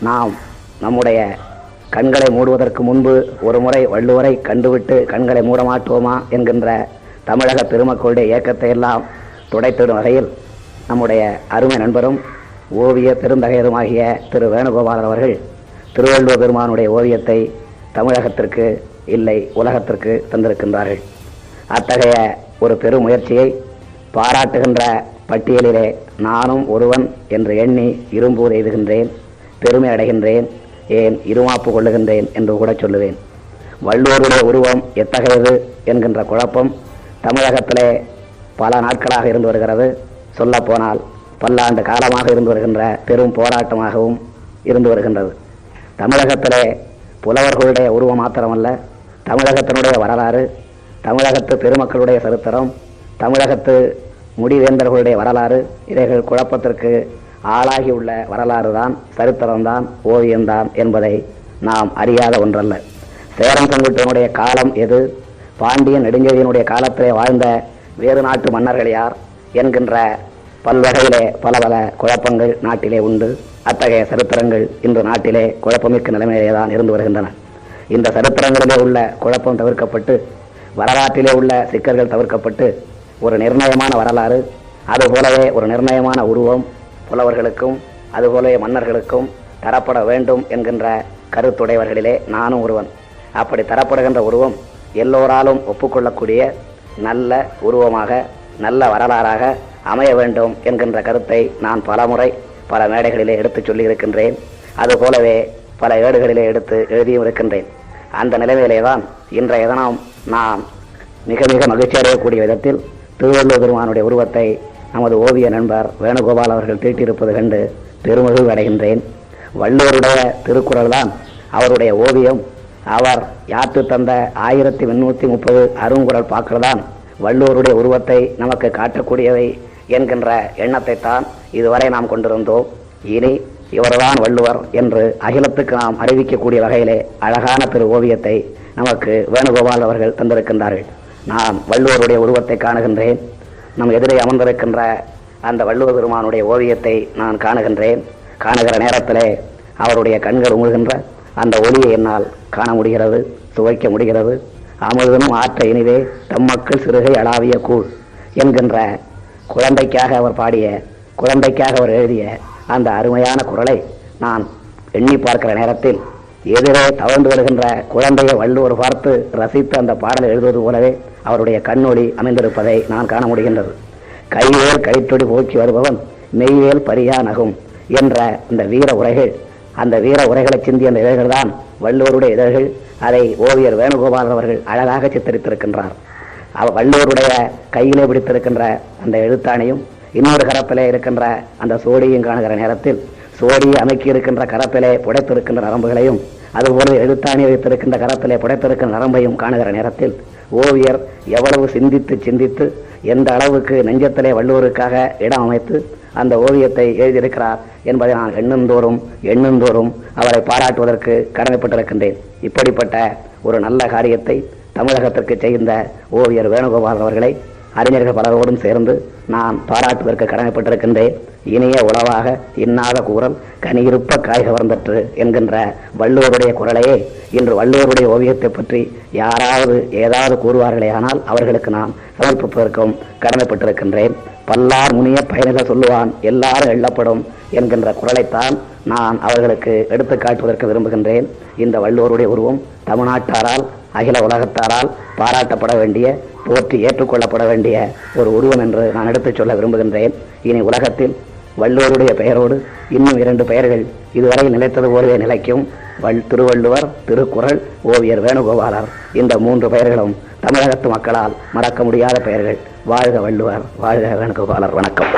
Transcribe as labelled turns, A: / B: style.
A: நாம் நம்முடைய கண்களை மூடுவதற்கு முன்பு ஒரு முறை வள்ளுவரை கண்டுவிட்டு கண்களை மூடமாட்டோமா என்கின்ற தமிழக பெருமக்களுடைய இயக்கத்தை எல்லாம் துடைத்திடும் வகையில் நம்முடைய அருமை நண்பரும் ஓவிய பெருந்தகையருமாகிய திரு வேணுகோபாலன் அவர்கள் திருவள்ளுவர் பெருமானுடைய ஓவியத்தை தமிழகத்திற்கு இல்லை உலகத்திற்கு தந்திருக்கின்றார்கள். அத்தகைய ஒரு பெரும் முயற்சியை பாராட்டுகின்ற பட்டியலிலே நானும் ஒருவன் என்று எண்ணி இரும்பூர் எய்துகின்றேன் பெருமை அடைகின்றேன். ஏன் இருமாப்பு கொள்ளுகின்றேன் என்று கூட சொல்லுவேன். வள்ளுவருடைய உருவம் எத்தகையது என்கின்ற குழப்பம் தமிழகத்திலே பல நாட்களாக இருந்து வருகிறது. சொல்லப்போனால் பல்லாண்டு காலமாக இருந்து வருகின்ற பெரும் போராட்டமாகவும் இருந்து வருகின்றது. தமிழகத்திலே புலவர்களுடைய உருவம் மாத்திரமல்ல தமிழகத்தினுடைய வரலாறு தமிழகத்து பெருமக்களுடைய சரித்திரம் தமிழகத்து முடிவேந்தர்களுடைய வரலாறு இவைகள் குழப்பத்திற்கு ஆளாகியுள்ள வரலாறு தான் சரித்திரம்தான் ஓவியம்தான் என்பதை நாம் அறியாத ஒன்றல்ல. சேரம் செங்குட்டனுடைய காலம் எது? பாண்டியன் நெடுஞ்செழியனுடைய காலத்திலே வாழ்ந்த வேறு நாட்டு மன்னர்கள் யார்? என்கின்ற பல்வகையிலே பல பல குழப்பங்கள் நாட்டிலே உண்டு. அத்தகைய சரித்திரங்கள் இன்று நாட்டிலே குழப்பமிக்க நிலைமையிலே தான் இருந்து வருகின்றன. இந்த சரித்திரங்களிலே உள்ள குழப்பம் தவிர்க்கப்பட்டு வரலாற்றிலே உள்ள சிக்கல்கள் தவிர்க்கப்பட்டு ஒரு நிர்ணயமான வரலாறு அதுபோலவே ஒரு நிர்ணயமான உருவம் புலவர்களுக்கும் அதுபோல மன்னர்களுக்கும் தரப்பட வேண்டும் என்கின்ற கருத்துடையவர்களிலே நானும் ஒருவன். அப்படி தரப்படுகின்ற உருவம் எல்லோராலும் ஒப்புக்கொள்ளக்கூடிய நல்ல உருவமாக நல்ல வரலாறாக அமைய வேண்டும் என்கின்ற கருத்தை நான் பலமுறை பல மேடைகளிலே எடுத்துச் சொல்லியிருக்கின்றேன். அதுபோலவே பல ஏடுகளிலே எடுத்து எழுதியும் இருக்கின்றேன். அந்த நிலைமையிலே தான் இன்றைய தினம் நாம் மிக மிக மகிழ்ச்சி அடையக்கூடிய விதத்தில் திருவள்ளுவர் பெருமானுடைய உருவத்தை நமது ஓவிய நண்பர் வேணுகோபால் அவர்கள் தீட்டியிருப்பது கண்டு பெருமகிழ்வு அடைகின்றேன். வள்ளுவருடைய திருக்குறள் தான் அவருடைய ஓவியம். அவர் யாத்து தந்த ஆயிரத்தி முன்னூற்றி முப்பது அருங்குறள் பாக்கள் வள்ளுவருடைய உருவத்தை நமக்கு காட்டக்கூடியவை என்கின்ற எண்ணத்தை தான் இதுவரை நாம் கொண்டிருந்தோம். இனி இவர்தான் வள்ளுவர் என்று அகிலத்துக்கு நாம் அறிவிக்கக்கூடிய வகையிலே அழகான திரு ஓவியத்தை நமக்கு வேணுகோபால் அவர்கள் தந்திருக்கின்றார்கள். நான் வள்ளுவருடைய உருவத்தை காணுகின்றேன். நம் எதிரே அமர்ந்திருக்கின்ற அந்த வள்ளுவர் பெருமானுடைய ஓவியத்தை நான் காணுகின்றேன். காணுகிற நேரத்திலே அவருடைய கண்கள் உமுழ்கின்ற அந்த ஒளியை என்னால் காண முடிகிறது துவைக்க முடிகிறது. அமுதனும் ஆற்ற இனிதே தம் மக்கள் சிறுகை அளாவிய கூழ் என்கின்ற குழந்தைக்காக அவர் பாடிய குழந்தைக்காக அவர் எழுதிய அந்த அருமையான குரலை நான் எண்ணி பார்க்கிற நேரத்தில் எதிரே தவழ்ந்து வருகின்ற குழந்தையை வள்ளுவர் பார்த்து ரசித்து அந்த பாடலை எழுதுவது போலவே அவருடைய கண்ணொளி அமைந்திருப்பதை நான் காண முடிகின்றது. கைவேல் கைத்தொடி போக்கி வருபவன் மெய்வேல் பரியா நகும் என்ற இந்த வீர உரைகள் அந்த வீர உரைகளை சிந்திய அந்த இதழ்கள் தான் வள்ளுவருடைய இதழ்கள் அதை ஓவியர் வேணுகோபாலர் அவர்கள் அழகாக சித்தரித்திருக்கின்றார். அவ வள்ளுவருடைய கையிலே பிடித்திருக்கின்ற அந்த எழுத்தாணியும் இன்னொரு கரப்பிலே இருக்கின்ற அந்த சோடியும் காணுகிற நேரத்தில் சோடியை அமைக்கி இருக்கின்ற கரப்பிலே புடைத்திருக்கின்ற நரம்புகளையும் அதுபோல எழுத்தாணி வைத்திருக்கின்ற கரப்பிலே புடைத்திருக்கின்ற நரம்பையும் காணுகிற நேரத்தில் ஓவியர் எவ்வளவு சிந்தித்து சிந்தித்து எந்த அளவுக்கு நெஞ்சத்திலே வள்ளுவருக்காக இடம் அமைத்து அந்த ஓவியத்தை எழுதியிருக்கிறார் என்பதை நான் எண்ணுந்தோறும் எண்ணுந்தோறும் அவரை பாராட்டுவதற்கு கடமைப்பட்டிருக்கின்றேன். இப்படிப்பட்ட ஒரு நல்ல காரியத்தை தமிழகத்திற்கு செய்த ஓவியர் வேணுகோபால் அவர்களை அறிஞர்கள் பலரோடும் சேர்ந்து நான் பாராட்டுவதற்கு கடமைப்பட்டிருக்கின்றேன். இனிய உளவாக இன்னாத கூறல் கனியிருப்ப காய் கவர்ந்தற்று என்கின்ற வள்ளுவருடைய குரலையே இன்று வள்ளுவருடைய ஓவியத்தை பற்றி யாராவது ஏதாவது கூறுவார்களே ஆனால் அவர்களுக்கு நான் சமர்ப்பிப்பதற்கும் கடமைப்பட்டிருக்கின்றேன். பல்லார் முனிய பயணிகள் சொல்லுவான் எல்லாரும் எள்ளப்படும் என்கின்ற குரலைத்தான் நான் அவர்களுக்கு எடுத்து காட்டுவதற்கு விரும்புகின்றேன். இந்த வள்ளுவருடைய உருவம் தமிழ்நாட்டாரால் அகில உலகத்தாரால் பாராட்டப்பட வேண்டிய போற்றி ஏற்றுக்கொள்ளப்பட வேண்டிய ஒரு உருவம் என்று நான் எடுத்துச் சொல்ல விரும்புகின்றேன். இனி உலகத்தில் வள்ளுவருடைய பெயரோடு இன்னும் இரண்டு பெயர்கள் இதுவரை நிலைத்தது போலவே நிலைக்கும். வள் திருவள்ளுவர் திருக்குறள் ஓவியர் வேணுகோபாலர். இந்த மூன்று பெயர்களும் தமிழகத்து மக்களால் மறக்க முடியாத பெயர்கள். வாழ்க வள்ளுவர் வாழ்க வேணுகோபாலர். வணக்கம்.